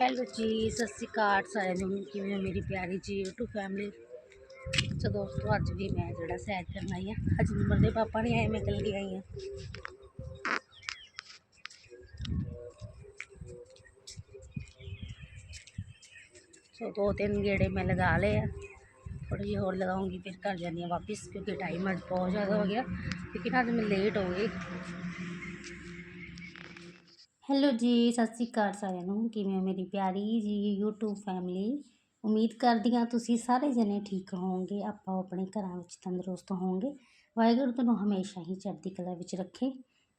Hello ਜੀ ਸਤਿ ਸ਼੍ਰੀ ਅਕਾਲ ਸਾਰਿਆਂ ਨੂੰ ਕਿਵੇਂ ਹੋ ਮੇਰੀ ਪਿਆਰੀ ਜੀ YouTube ਫੈਮਿਲੀ ਸੋ ਦੋਸਤੋ ਅੱਜ ਵੀ ਮੈਂ ਜਿਹੜਾ ਸੈਰ ਕਰਨ ਆਈ ਹਾਂ ਅੱਜ ਨਿਮਰ ਦੇ ਪਾਪਾ ਨਹੀਂ ਆਏ ਮੈਂ ਇਕੱਲੀ ਆਈ ਹਾਂ ਸੋ ਦੋ ਤਿੰਨ ਗੇੜੇ ਮੈਂ ਲਗਾ ਲਏ ਆ ਥੋੜ੍ਹੇ ਜਿਹੇ ਹੋਰ ਲਗਾਉਂਗੀ ਫਿਰ ਘਰ ਜਾਂਦੀ ਹਾਂ ਵਾਪਸ ਕਿਉਂਕਿ ਟਾਈਮ ਅੱਜ ਬਹੁਤ ਜ਼ਿਆਦਾ ਹੋ ਗਿਆ ਲੇਕਿਨ ਅੱਜ ਮੈਂ ਲੇਟ ਹੋ ਗਈ ਹੈਲੋ ਜੀ, ਸਤਿ ਸ਼੍ਰੀ ਅਕਾਲ ਸਾਰਿਆਂ ਨੂੰ। ਕਿਵੇਂ ਹੋ ਮੇਰੀ ਪਿਆਰੀ ਜੀ YouTube ਫੈਮਿਲੀ ਉਮੀਦ ਕਰਦੀ ਹਾਂ ਤੁਸੀਂ ਸਾਰੇ ਜਣੇ ਠੀਕ ਹੋਵੋਗੇ। ਆਪਾਂ ਆਪਣੇ ਘਰਾਂ ਵਿੱਚ ਤੰਦਰੁਸਤ ਹੋਵੋਗੇ। ਵਾਹਿਗੁਰੂ ਤੁਹਾਨੂੰ ਹਮੇਸ਼ਾ ਹੀ ਚੜ੍ਹਦੀ ਕਲਾ ਵਿੱਚ ਰੱਖੇ।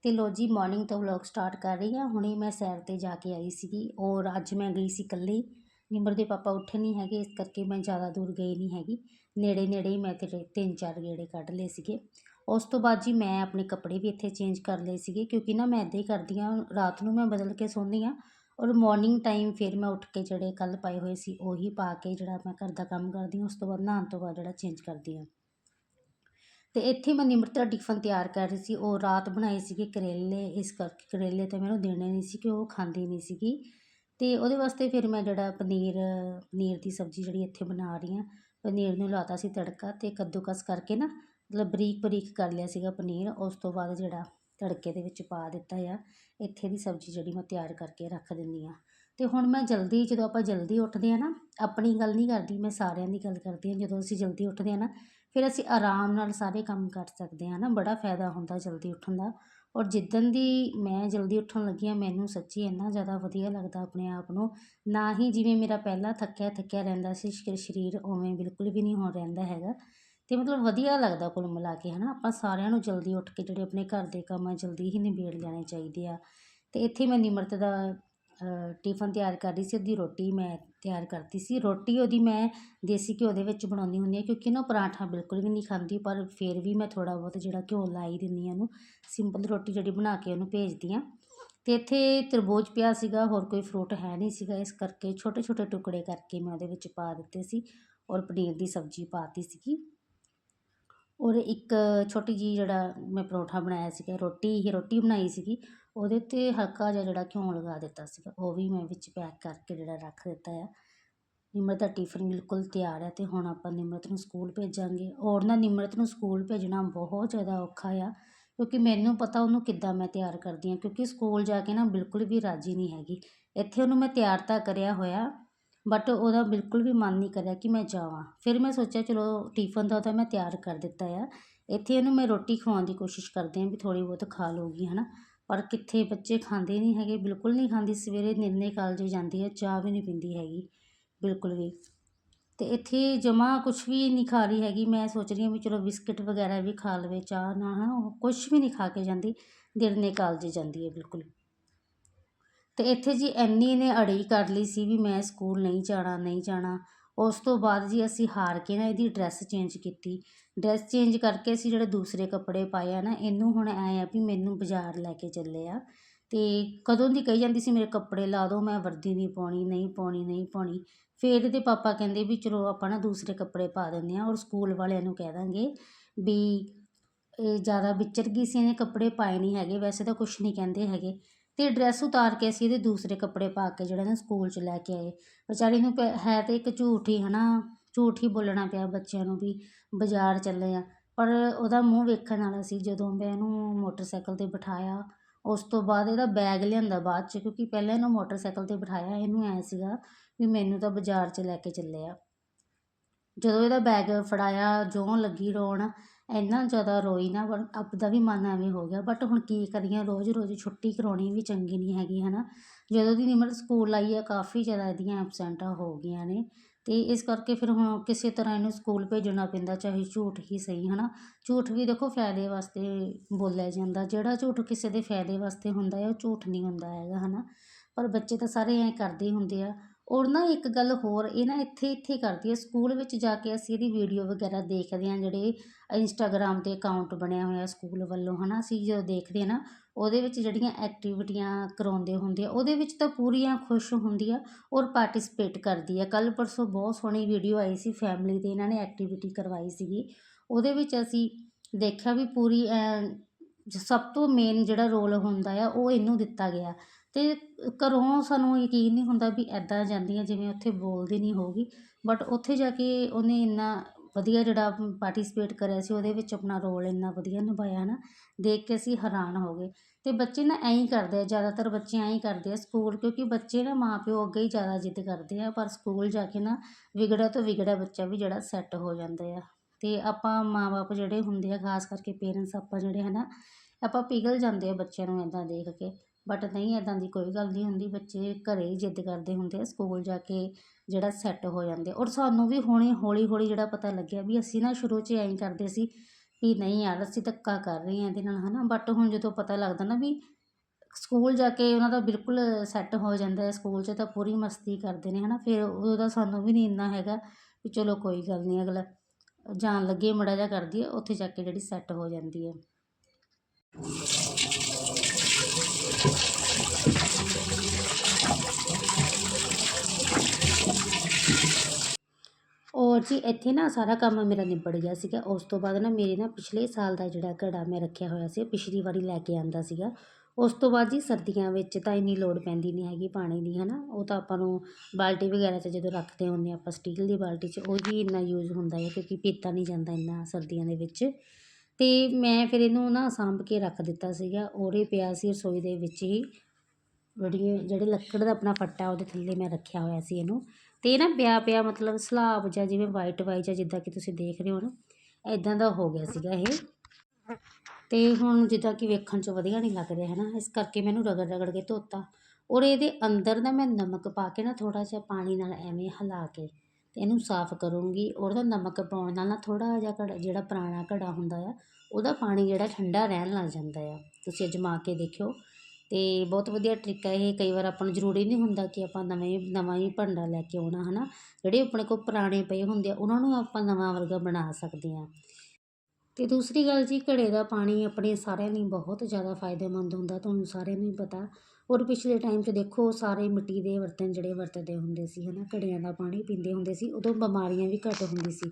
ਤੇ ਲੋ ਜੀ ਮਾਰਨਿੰਗ ਤੋਂ ਵਲੌਗ ਸਟਾਰਟ ਕਰ ਰਹੀ ਹਾਂ। ਹੁਣੇ ਮੈਂ ਸੈਰ ਤੇ ਜਾ ਕੇ ਆਈ ਸੀਗੀ ਔਰ ਅੱਜ ਮੈਂ ਗਈ ਸੀ ਇਕੱਲੀ। ਨਿਮਰ ਦੇ ਪਾਪਾ ਉੱਠੇ ਨਹੀਂ ਹੈਗੇ, ਇਸ ਕਰਕੇ ਮੈਂ ਜ਼ਿਆਦਾ ਦੂਰ ਗਈ ਨਹੀਂ ਹੈਗੀ। ਨੇੜੇ ਨੇੜੇ ਹੀ ਮੈਂ ਤੇਰੇ ਤਿੰਨ ਚਾਰ ਗੇੜੇ ਕੱਢ ਲਏ ਸੀਗੇ। ਉਸ ਤੋਂ ਬਾਅਦ ਜੀ ਮੈਂ ਆਪਣੇ ਕੱਪੜੇ ਵੀ ਇੱਥੇ ਚੇਂਜ ਕਰ ਲਏ ਸੀਗੇ ਕਿਉਂਕਿ ਨਾ ਮੈਂ ਇੱਦਾਂ ਹੀ ਕਰਦੀ ਹਾਂ, ਰਾਤ ਨੂੰ ਮੈਂ ਬਦਲ ਕੇ ਸੌਂਦੀ ਹਾਂ ਔਰ ਮੋਰਨਿੰਗ ਟਾਈਮ ਫਿਰ ਮੈਂ ਉੱਠ ਕੇ ਜਿਹੜੇ ਕੱਲ੍ਹ ਪਾਏ ਹੋਏ ਸੀ ਉਹੀ ਪਾ ਕੇ ਜਿਹੜਾ ਮੈਂ ਘਰ ਦਾ ਕੰਮ ਕਰਦੀ ਹਾਂ, ਉਸ ਤੋਂ ਬਾਅਦ ਨਹਾਉਣ ਤੋਂ ਬਾਅਦ ਜਿਹੜਾ ਚੇਂਜ ਕਰਦੀ ਹਾਂ। ਅਤੇ ਇੱਥੇ ਮੈਂ ਨਿਮਰਤਾ ਟਿਫਨ ਤਿਆਰ ਕਰ ਰਹੀ ਸੀ, ਉਹ ਰਾਤ ਬਣਾਏ ਸੀਗੇ ਕਰੇਲੇ, ਇਸ ਕਰਕੇ ਕਰੇਲੇ ਤਾਂ ਮੈਨੂੰ ਦੇਣੇ ਨਹੀਂ ਸੀ ਕਿ ਉਹ ਖਾਂਦੀ ਨਹੀਂ ਸੀਗੀ। ਅਤੇ ਉਹਦੇ ਵਾਸਤੇ ਫਿਰ ਮੈਂ ਜਿਹੜਾ ਪਨੀਰ ਪਨੀਰ ਦੀ ਸਬਜ਼ੀ ਜਿਹੜੀ ਇੱਥੇ ਬਣਾ ਰਹੀ ਹਾਂ, ਪਨੀਰ ਨੂੰ ਲਾਤਾ ਸੀ ਤੜਕਾ ਤੇ ਕੱਦੂਕਸ ਕਰਕੇ ਨਾ ਮਤਲਬ ਬਰੀਕ ਬਰੀਕ ਕਰ ਲਿਆ ਸੀਗਾ ਪਨੀਰ, ਉਸ ਤੋਂ ਬਾਅਦ ਜਿਹੜਾ ਤੜਕੇ ਦੇ ਵਿੱਚ ਪਾ ਦਿੱਤਾ ਆ, ਇੱਥੇ ਦੀ ਸਬਜ਼ੀ ਜਿਹੜੀ ਮੈਂ ਤਿਆਰ ਕਰਕੇ ਰੱਖ ਦਿੰਦੀ ਹਾਂ ਅਤੇ ਹੁਣ ਮੈਂ ਜਲਦੀ, ਜਦੋਂ ਆਪਾਂ ਜਲਦੀ ਉੱਠਦੇ ਆ ਨਾ, ਆਪਣੀ ਗੱਲ ਨਹੀਂ ਕਰਦੀ, ਮੈਂ ਸਾਰਿਆਂ ਦੀ ਗੱਲ ਕਰਦੀ ਹਾਂ ਜਦੋਂ ਅਸੀਂ ਜਲਦੀ ਉੱਠਦੇ ਆ ਨਾ, ਫਿਰ ਅਸੀਂ ਆਰਾਮ ਨਾਲ ਸਾਰੇ ਕੰਮ ਕਰ ਸਕਦੇ ਹਾਂ ਨਾ, ਬੜਾ ਫਾਇਦਾ ਹੁੰਦਾ ਜਲਦੀ ਉੱਠਣ ਦਾ। ਔਰ ਜਿੱਦਣ ਦੀ ਮੈਂ ਜਲਦੀ ਉੱਠਣ ਲੱਗੀ ਹਾਂ ਮੈਨੂੰ ਸੱਚੀ ਇੰਨਾ ਜ਼ਿਆਦਾ ਵਧੀਆ ਲੱਗਦਾ ਆਪਣੇ ਆਪ ਨੂੰ, ਨਾ ਹੀ ਜਿਵੇਂ ਮੇਰਾ ਪਹਿਲਾਂ ਥੱਕਿਆ ਥੱਕਿਆ ਰਹਿੰਦਾ ਸੀ ਸ਼- ਸਰੀਰ ਉਵੇਂ ਬਿਲਕੁਲ ਵੀ ਨਹੀਂ ਹੋ ਰਹਿੰਦਾ ਹੈਗਾ। ਤੇ ਮਤਲਬ ਵਧੀਆ ਲੱਗਦਾ ਕੁੱਲ ਮਿਲਾ ਕੇ, ਹਨਾ? ਆਪਾਂ ਸਾਰਿਆਂ ਨੂੰ ਜਲਦੀ ਉੱਠ ਕੇ ਜਿਹੜੇ ਆਪਣੇ ਘਰ ਦੇ ਕੰਮ ਆ, ਜਲਦੀ ਹੀ ਨਿਬੇੜ ਲੈਣੇ ਚਾਹੀਦੇ ਆ। ਤੇ ਇੱਥੇ ਮੈਂ ਨਿਮਰਤ ਦਾ ਟਿਫਨ ਤਿਆਰ ਕਰ ਰਹੀ ਸੀ, ਉਹਦੀ ਰੋਟੀ ਮੈਂ ਤਿਆਰ ਕਰਤੀ ਸੀ। ਰੋਟੀ ਉਹਦੀ ਮੈਂ ਦੇਸੀ ਘਿਓ ਦੇ ਵਿੱਚ ਬਣਾਉਂਦੀ ਹੁੰਦੀ ਹਾਂ, ਕਿਉਂਕਿ ਨਾ ਪਰਾਂਠਾ ਬਿਲਕੁਲ ਵੀ ਨਹੀਂ ਖਾਂਦੀ, ਪਰ ਫਿਰ ਵੀ ਮੈਂ ਥੋੜ੍ਹਾ ਬਹੁਤ ਜਿਹੜਾ ਘਿਓ ਲਾਈ ਦਿੰਦੀ ਹਾਂ ਉਹਨੂੰ। ਸਿੰਪਲ ਰੋਟੀ ਜਿਹੜੀ ਬਣਾ ਕੇ ਉਹਨੂੰ ਭੇਜਦੀ ਹਾਂ। ਤੇ ਇੱਥੇ ਤਰਬੂਜ ਪਿਆ ਸੀਗਾ, ਹੋਰ ਕੋਈ ਫਰੂਟ ਹੈ ਨਹੀਂ ਸੀਗਾ, ਇਸ ਕਰਕੇ ਛੋਟੇ ਛੋਟੇ ਟੁਕੜੇ ਕਰਕੇ ਮੈਂ ਉਹਦੇ ਵਿੱਚ ਪਾ ਦਿੱਤੇ ਸੀ ਔਰ ਪਨੀਰ ਦੀ ਸਬਜ਼ੀ ਪਾਤੀ ਸੀਗੀ। ਔਰ ਇੱਕ ਛੋਟੀ ਜਿਹੀ ਜਿਹੜਾ ਮੈਂ ਪਰੌਂਠਾ ਬਣਾਇਆ ਸੀਗਾ, ਰੋਟੀ ਹੀ ਰੋਟੀ ਬਣਾਈ ਸੀਗੀ, ਉਹਦੇ ਉੱਤੇ ਹਲਕਾ ਜਿਹਾ ਜਿਹੜਾ ਘਿਓ ਲਗਾ ਦਿੱਤਾ ਸੀਗਾ, ਉਹ ਵੀ ਮੈਂ ਵਿੱਚ ਪੈਕ ਕਰਕੇ ਜਿਹੜਾ ਰੱਖ ਦਿੱਤਾ ਆ। ਨਿਮਰਤ ਦਾ ਟਿਫਨ ਬਿਲਕੁਲ ਤਿਆਰ ਹੈ ਅਤੇ ਹੁਣ ਆਪਾਂ ਨਿਮਰਤ ਨੂੰ ਸਕੂਲ ਭੇਜਾਂਗੇ। ਔਰ ਨਾ ਨਿਮਰਤ ਨੂੰ ਸਕੂਲ ਭੇਜਣਾ ਬਹੁਤ ਜ਼ਿਆਦਾ ਔਖਾ ਆ, ਕਿਉਂਕਿ ਮੈਨੂੰ ਪਤਾ ਉਹਨੂੰ ਕਿੱਦਾਂ ਮੈਂ ਤਿਆਰ ਕਰਦੀ ਹਾਂ ਕਿਉਂਕਿ ਸਕੂਲ ਜਾ ਕੇ ਨਾ ਬਿਲਕੁਲ ਵੀ ਰਾਜੀ ਨਹੀਂ ਹੈਗੀ। ਇੱਥੇ ਉਹਨੂੰ ਮੈਂ ਤਿਆਰ ਤਾਂ ਕਰਿਆ ਹੋਇਆ ਬਟ ਉਹਦਾ ਬਿਲਕੁਲ ਵੀ ਮਨ ਨਹੀਂ ਕਰਿਆ ਕਿ ਮੈਂ ਜਾਵਾਂ। ਫਿਰ ਮੈਂ ਸੋਚਿਆ, ਚਲੋ ਟਿਫਨ ਦਾ ਤਾਂ ਮੈਂ ਤਿਆਰ ਕਰ ਦਿੱਤਾ ਆ। ਇੱਥੇ ਇਹਨੂੰ ਮੈਂ ਰੋਟੀ ਖਵਾਉਣ ਦੀ ਕੋਸ਼ਿਸ਼ ਕਰਦੀ ਹਾਂ ਵੀ ਥੋੜ੍ਹੀ ਬਹੁਤ ਖਾ ਲਊਗੀ ਹੈ ਨਾ ਪਰ ਕਿੱਥੇ ਬੱਚੇ ਖਾਂਦੇ ਨਹੀਂ ਹੈਗੇ, ਬਿਲਕੁਲ ਨਹੀਂ ਖਾਂਦੀ। ਸਵੇਰੇ ਨਿਰਨੇ ਕਾਲਜ ਜਾਂਦੀ ਹੈ ਚਾਹ ਵੀ ਨਹੀਂ ਪੀਂਦੀ ਹੈਗੀ, ਬਿਲਕੁਲ ਵੀ। ਅਤੇ ਇੱਥੇ ਜਮਾ ਕੁਝ ਵੀ ਨਹੀਂ ਖਾ ਰਹੀ ਹੈਗੀ। ਮੈਂ ਸੋਚ ਰਹੀ ਹਾਂ ਵੀ ਚਲੋ ਬਿਸਕਿਟ ਵਗੈਰਾ ਵੀ ਖਾ ਲਵੇ, ਚਾਹ ਨਾਲ ਹੈ ਨਾ ਉਹ ਕੁਝ ਵੀ ਨਹੀਂ ਖਾ ਕੇ ਜਾਂਦੀ। ਨਿਰਨੇ ਕਾਲਜ ਜਾਂਦੀ ਹੈ, ਬਿਲਕੁਲ। ਤੇ ਇੱਥੇ ਜੀ ਐਨੀ ਨੇ ਅੜੀ ਕਰ ਲਈ ਸੀ ਵੀ ਮੈਂ ਸਕੂਲ ਨਹੀਂ ਜਾਣਾ ਨਹੀਂ ਜਾਣਾ। ਉਸ ਤੋਂ ਬਾਅਦ ਜੀ ਅਸੀਂ ਹਾਰ ਕੇ ਨਾ ਇਹਦੀ ਡਰੈਸ ਚੇਂਜ ਕੀਤੀ। ਡਰੈਸ ਚੇਂਜ ਕਰਕੇ ਅਸੀਂ ਜਿਹੜੇ ਦੂਸਰੇ ਕੱਪੜੇ ਪਾਏ ਆ ਨਾ, ਇਹਨੂੰ ਹੁਣ ਐ ਆ ਵੀ ਮੈਨੂੰ ਬਾਜ਼ਾਰ ਲੈ ਕੇ ਚੱਲੇ ਆ। ਤੇ ਕਦੋਂ ਦੀ ਕਹੀ ਜਾਂਦੀ ਸੀ, ਮੇਰੇ ਕੱਪੜੇ ਲਾ ਦਿਓ ਮੈਂ ਵਰਦੀ ਨਹੀਂ ਪਾਉਣੀ ਨਹੀਂ ਪਾਉਣੀ ਨਹੀਂ ਪਾਉਣੀ। ਫਿਰ ਇਹਦੇ ਪਾਪਾ ਕਹਿੰਦੇ ਵੀ ਚਲੋ ਆਪਾਂ ਨਾ ਦੂਸਰੇ ਕੱਪੜੇ ਪਾ ਦਿੰਦੇ ਆ ਔਰ ਸਕੂਲ ਵਾਲਿਆਂ ਨੂੰ ਕਹਿ ਦਾਂਗੇ ਵੀ ਇਹ ਜ਼ਿਆਦਾ ਵਿਚਰ ਗਈ ਸੀ, ਇਹਨੇ ਕੱਪੜੇ ਪਾਏ ਨਹੀਂ ਹੈਗੇ, ਵੈਸੇ ਤਾਂ ਕੁਝ ਨਹੀਂ ਕਹਿੰਦੇ ਹੈਗੇ। ਤੇ ਡਰੈਸ ਉਤਾਰ ਕੇ ਅਸੀਂ ਇਹਦੇ ਦੂਸਰੇ ਕੱਪੜੇ ਪਾ ਕੇ ਜਿਹੜਾ ਨਾ ਸਕੂਲ 'ਚ ਲੈ ਕੇ ਆਏ। ਵਿਚਾਰੀ ਨੂੰ ਪੈ- ਹੈ ਤੇ ਇੱਕ ਝੂਠ ਹੀ ਹਨਾ, ਝੂਠ ਹੀ ਬੋਲਣਾ ਪਿਆ ਬੱਚਿਆਂ ਨੂੰ ਵੀ ਬਾਜ਼ਾਰ ਚੱਲੇ ਆ। ਪਰ ਉਹਦਾ ਮੂੰਹ ਵੇਖਣ ਵਾਲਾ ਸੀ ਜਦੋਂ ਮੈਂ ਇਹਨੂੰ ਮੋਟਰਸਾਈਕਲ ਤੇ ਬਿਠਾਇਆ, ਉਸ ਤੋਂ ਬਾਅਦ ਇਹਦਾ ਬੈਗ ਲਿਆਂਦਾ ਬਾਅਦ 'ਚ, ਕਿਉਂਕਿ ਪਹਿਲਾਂ ਇਹਨੂੰ ਮੋਟਰਸਾਈਕਲ ਤੇ ਬਿਠਾਇਆ, ਇਹਨੂੰ ਐ ਸੀਗਾ ਵੀ ਮੈਨੂੰ ਤਾਂ ਬਾਜ਼ਾਰ 'ਚ ਲੈ ਕੇ ਚੱਲੇ ਆ। ਜਦੋਂ ਇਹਦਾ ਬੈਗ ਫੜਾਇਆ ਜਿਉਂ ਲੱਗੀ ਰੋਣ ਇੰਨਾ ਜ਼ਿਆਦਾ ਰੋਈ ਨਾ ਪਰ ਆਪਦਾ ਵੀ ਮਨ ਐਵੇਂ ਹੋ ਗਿਆ। ਬਟ ਹੁਣ ਕੀ ਕਰੀਏ, ਰੋਜ਼ ਰੋਜ਼ ਛੁੱਟੀ ਕਰਾਉਣੀ ਵੀ ਚੰਗੀ ਨਹੀਂ ਹੈਗੀ ਹੈ ਨਾ ਜਦੋਂ ਦੀ ਨਿਮਰ ਸਕੂਲ ਆਈ ਆ, ਕਾਫੀ ਜ਼ਿਆਦਾ ਇਹਦੀਆਂ ਐਬਸੈਂਟਾਂ ਹੋ ਗਈਆਂ ਨੇ। ਤੇ ਇਸ ਕਰਕੇ ਫਿਰ ਹੁਣ ਕਿਸੇ ਤਰ੍ਹਾਂ ਇਹਨੂੰ ਸਕੂਲ ਭੇਜਣਾ ਪੈਂਦਾ, ਚਾਹੇ ਝੂਠ ਹੀ ਸਹੀ ਹੈ ਨਾ ਝੂਠ ਵੀ ਦੇਖੋ ਫਾਇਦੇ ਵਾਸਤੇ ਬੋਲਿਆ ਜਾਂਦਾ। ਜਿਹੜਾ ਝੂਠ ਕਿਸੇ ਦੇ ਫਾਇਦੇ ਵਾਸਤੇ ਹੁੰਦਾ ਹੈ, ਉਹ ਝੂਠ ਨਹੀਂ ਹੁੰਦਾ ਹੈਗਾ ਹੈ ਨਾ ਪਰ ਬੱਚੇ ਤਾਂ ਸਾਰੇ ਐਂ ਕਰਦੇ ਹੀ ਹੁੰਦੇ ਆ ਔਰ ਨਾ ਇੱਕ ਗੱਲ ਹੋਰ, ਇਹ ਨਾ ਇੱਥੇ ਇੱਥੇ ਕਰਦੀ ਹੈ ਸਕੂਲ ਵਿੱਚ ਜਾ ਕੇ ਅਸੀਂ ਇਹਦੀ ਵੀਡੀਓ ਵਗੈਰਾ ਦੇਖਦੇ ਹਾਂ, ਜਿਹੜੇ ਇੰਸਟਾਗ੍ਰਾਮ ਤੇ ਅਕਾਊਂਟ ਬਣਿਆ ਹੋਇਆ ਸਕੂਲ ਵੱਲੋਂ, ਹਨਾ, ਅਸੀਂ ਜਦੋਂ ਦੇਖਦੇ ਹਾਂ ਨਾ, ਉਹਦੇ ਵਿੱਚ ਜਿਹੜੀਆਂ ਐਕਟੀਵਿਟੀਆਂ ਕਰਾਉਂਦੇ ਹੁੰਦੇ ਆ, ਉਹਦੇ ਵਿੱਚ ਤਾਂ ਪੂਰੀਆਂ ਖੁਸ਼ ਹੁੰਦੀ ਆ ਔਰ ਪਾਰਟਿਸਿਪੇਟ ਕਰਦੀ ਆ। ਕੱਲ ਪਰਸੋਂ ਬਹੁਤ ਸੋਹਣੀ ਵੀਡੀਓ ਆਈ ਸੀ ਫੈਮਿਲੀ ਦੇ, ਇਹਨਾਂ ਨੇ ਐਕਟੀਵਿਟੀ ਕਰਵਾਈ ਸੀਗੀ। ਉਹਦੇ ਵਿੱਚ ਅਸੀਂ ਦੇਖਿਆ ਵੀ ਪੂਰੀ ਸਭ ਤੋਂ ਮੇਨ ਜਿਹੜਾ ਰੋਲ ਹੁੰਦਾ ਆ, ਉਹ ਇਹਨੂੰ ਦਿੱਤਾ ਗਿਆ। ਅਤੇ ਘਰੋਂ ਸਾਨੂੰ ਯਕੀਨ ਨਹੀਂ ਹੁੰਦਾ ਵੀ ਇੱਦਾਂ ਜਾਂਦੀਆਂ ਜਿਵੇਂ ਉੱਥੇ ਬੋਲਦੀ ਨਹੀਂ ਹੋਊਗੀ। ਬਟ ਉੱਥੇ ਜਾ ਕੇ ਉਹਨੇ ਇੰਨਾ ਵਧੀਆ ਜਿਹੜਾ ਪਾਰਟੀਸਪੇਟ ਕਰਿਆ ਸੀ, ਉਹਦੇ ਵਿੱਚ ਆਪਣਾ ਰੋਲ ਇੰਨਾ ਵਧੀਆ ਨਿਭਾਇਆ ਨਾ, ਦੇਖ ਕੇ ਅਸੀਂ ਹੈਰਾਨ ਹੋ ਗਏ। ਅਤੇ ਬੱਚੇ ਨਾ ਐਂ ਹੀ ਕਰਦੇ ਆ, ਜ਼ਿਆਦਾਤਰ ਬੱਚੇ ਐਂ ਹੀ ਕਰਦੇ ਆ ਸਕੂਲ, ਕਿਉਂਕਿ ਬੱਚੇ ਨਾ ਮਾਂ ਪਿਓ ਅੱਗੇ ਹੀ ਜ਼ਿਆਦਾ ਜਿੱਦ ਕਰਦੇ ਆ, ਪਰ ਸਕੂਲ ਜਾ ਕੇ ਨਾ ਵਿਗੜਾ ਤੋਂ ਵਿਗੜਿਆ ਬੱਚਾ ਵੀ ਜਿਹੜਾ ਸੈੱਟ ਹੋ ਜਾਂਦਾ ਆ। ਅਤੇ ਆਪਾਂ ਮਾਂ ਬਾਪ ਜਿਹੜੇ ਹੁੰਦੇ ਆ, ਖਾਸ ਕਰਕੇ ਪੇਰੈਂਟਸ ਆਪਾਂ ਜਿਹੜੇ ਹੈ ਨਾ ਆਪਾਂ ਪਿਘਲ ਜਾਂਦੇ ਆ ਬੱਚਿਆਂ ਨੂੰ ਇੱਦਾਂ ਦੇਖ ਕੇ। ਬਟ ਨਹੀਂ ਇੱਦਾਂ ਦੀ ਕੋਈ ਗੱਲ ਨਹੀਂ ਹੁੰਦੀ। ਬੱਚੇ ਘਰ ਹੀ ਜਿੱਦ ਕਰਦੇ ਹੁੰਦੇ ਆ ਸਕੂਲ ਜਾ ਕੇ ਜਿਹੜਾ ਸੈੱਟ ਹੋ ਜਾਂਦੇ ਔਰ ਸਾਨੂੰ ਵੀ ਹੁਣੇ ਹੌਲੀ ਹੌਲੀ ਜਿਹੜਾ ਪਤਾ ਲੱਗਿਆ ਵੀ ਅਸੀਂ ਨਾ ਸ਼ੁਰੂ 'ਚ ਐਂ ਹੀ ਕਰਦੇ ਸੀ ਵੀ ਨਹੀਂ ਯਾਰ, ਅਸੀਂ ਧੱਕਾ ਕਰ ਰਹੇ ਹਾਂ ਇਹਦੇ ਨਾਲ ਹੈ ਨਾ ਬਟ ਹੁਣ ਜਦੋਂ ਪਤਾ ਲੱਗਦਾ ਨਾ ਵੀ ਸਕੂਲ ਜਾ ਕੇ ਉਹਨਾਂ ਦਾ ਬਿਲਕੁਲ ਸੈੱਟ ਹੋ ਜਾਂਦਾ ਹੈ ਸਕੂਲ 'ਚ, ਤਾਂ ਪੂਰੀ ਮਸਤੀ ਕਰਦੇ ਨੇ ਹੈ ਨਾ ਫਿਰ ਉਹਦਾ ਸਾਨੂੰ ਵੀ ਨਹੀਂ ਇੰਨਾ ਹੈਗਾ ਵੀ ਚਲੋ ਕੋਈ ਗੱਲ ਨਹੀਂ, ਅਗਲਾ ਜਾਣ ਲੱਗੇ, ਮੜਾ ਜਾ ਕਰਦੀ ਹੈ, ਉੱਥੇ ਜਾ ਕੇ ਜਿਹੜੀ ਸੈੱਟ ਹੋ ਜਾਂਦੀ ਹੈ। ਔਰ ਜੀ ਇੱਥੇ ਨਾ ਸਾਰਾ ਕੰਮ ਮੇਰਾ ਨਿਬੜ ਗਿਆ ਸੀਗਾ। ਉਸ ਤੋਂ ਬਾਅਦ ਨਾ ਮੇਰੇ ਨਾ ਪਿਛਲੇ ਸਾਲ ਦਾ ਜਿਹੜਾ ਘੜਾ ਮੈਂ ਰੱਖਿਆ ਹੋਇਆ ਸੀ ਪਿਛਲੀ ਵਾਰੀ ਲੈ ਕੇ ਆਂਦਾ ਸੀਗਾ। ਉਸ ਤੋਂ ਬਾਅਦ ਜੀ ਸਰਦੀਆਂ ਵਿੱਚ ਤਾਂ ਇੰਨੀ ਲੋੜ ਪੈਂਦੀ ਨਹੀਂ ਹੈਗੀ ਪਾਣੀ ਦੀ ਹੈ ਨਾ ਉਹ ਤਾਂ ਆਪਾਂ ਨੂੰ ਬਾਲਟੀ ਵਗੈਰਾ 'ਚ ਜਦੋਂ ਰੱਖਦੇ ਹੁੰਦੇ ਆਪਾਂ ਸਟੀਲ ਦੀ ਬਾਲਟੀ 'ਚ, ਉਹ ਹੀ ਇੰਨਾ ਯੂਜ਼ ਹੁੰਦਾ ਹੈ ਕਿਉਂਕਿ ਪੀਤਾ ਨਹੀਂ ਜਾਂਦਾ ਇੰਨਾ ਸਰਦੀਆਂ ਦੇ ਵਿੱਚ। ਅਤੇ ਮੈਂ ਫਿਰ ਇਹਨੂੰ ਨਾ ਸਾਂਭ ਕੇ ਰੱਖ ਦਿੱਤਾ ਸੀਗਾ। ਉਹਦੇ ਪਿਆ ਸੀ ਰਸੋਈ ਦੇ ਵਿੱਚ ਹੀ, ਜਿਹੜੀ, ਜਿਹੜੇ ਲੱਕੜ ਦਾ ਆਪਣਾ ਫੱਟਾ ਉਹਦੇ ਥੱਲੇ ਮੈਂ ਰੱਖਿਆ ਹੋਇਆ ਸੀ ਇਹਨੂੰ। ਅਤੇ ਨਾ ਪਿਆ ਪਿਆ ਮਤਲਬ ਸਲਾਬ ਜਾਂ ਜਿਵੇਂ ਵਾਈਟ ਵਾਈਟ ਜਾਂ ਜਿੱਦਾਂ ਕਿ ਤੁਸੀਂ ਦੇਖ ਰਹੇ ਹੋ ਨਾ ਇੱਦਾਂ ਦਾ ਹੋ ਗਿਆ ਸੀਗਾ ਇਹ। ਅਤੇ ਹੁਣ ਜਿੱਦਾਂ ਕਿ ਵੇਖਣ 'ਚ ਵਧੀਆ ਨਹੀਂ ਲੱਗ ਰਿਹਾ ਹੈ ਨਾ ਇਸ ਕਰਕੇ ਮੈਨੂੰ ਰਗੜ ਰਗੜ ਕੇ ਧੋਤਾ। ਔਰ ਇਹਦੇ ਅੰਦਰ ਨਾ ਮੈਂ ਨਮਕ ਪਾ ਕੇ ਨਾ ਥੋੜ੍ਹਾ ਜਿਹਾ ਪਾਣੀ ਨਾਲ ਐਵੇਂ ਹਿਲਾ ਕੇ ਅਤੇ ਇਹਨੂੰ ਸਾਫ਼ ਕਰੂੰਗੀ। ਔਰ ਉਹਦਾ ਨਮਕ ਪਾਉਣ ਨਾਲ ਨਾ ਥੋੜ੍ਹਾ ਜਿਹਾ ਘੜਾ, ਜਿਹੜਾ ਪੁਰਾਣਾ ਘੜਾ ਹੁੰਦਾ ਆ, ਉਹਦਾ ਪਾਣੀ ਜਿਹੜਾ ਠੰਡਾ ਰਹਿਣ ਲੱਗ ਜਾਂਦਾ ਆ। ਤੁਸੀਂ ਅਜਮਾ ਕੇ ਦੇਖਿਓ। ਅਤੇ ਬਹੁਤ ਵਧੀਆ ਟਰਿਕ ਹੈ ਇਹ, ਕਈ ਵਾਰ ਆਪਾਂ ਨੂੰ ਜ਼ਰੂਰੀ ਨਹੀਂ ਹੁੰਦਾ ਕਿ ਆਪਾਂ ਨਵੇਂ, ਨਵਾਂ ਹੀ ਭਾਂਡਾ ਲੈ ਕੇ ਆਉਣਾ ਹੈ ਨਾ ਜਿਹੜੇ ਆਪਣੇ ਕੋਲ ਪੁਰਾਣੇ ਪਏ ਹੁੰਦੇ ਆ, ਉਹਨਾਂ ਨੂੰ ਆਪਾਂ ਨਵਾਂ ਵਰਗਾ ਬਣਾ ਸਕਦੇ ਹਾਂ। ਅਤੇ ਦੂਸਰੀ ਗੱਲ ਜੀ, ਘੜੇ ਦਾ ਪਾਣੀ ਆਪਣੇ ਸਾਰਿਆਂ ਲਈ ਬਹੁਤ ਜ਼ਿਆਦਾ ਫਾਇਦੇਮੰਦ ਹੁੰਦਾ, ਤੁਹਾਨੂੰ ਸਾਰਿਆਂ ਨੂੰ ਹੀ ਪਤਾ। ਔਰ ਪਿਛਲੇ ਟਾਈਮ 'ਚ ਦੇਖੋ, ਸਾਰੇ ਮਿੱਟੀ ਦੇ ਬਰਤਨ ਜਿਹੜੇ ਵਰਤਦੇ ਹੁੰਦੇ ਸੀ ਹੈ ਨਾ ਘੜਿਆਂ ਦਾ ਪਾਣੀ ਪੀਂਦੇ ਹੁੰਦੇ ਸੀ, ਉਦੋਂ ਬਿਮਾਰੀਆਂ ਵੀ ਘੱਟ ਹੁੰਦੀ ਸੀ।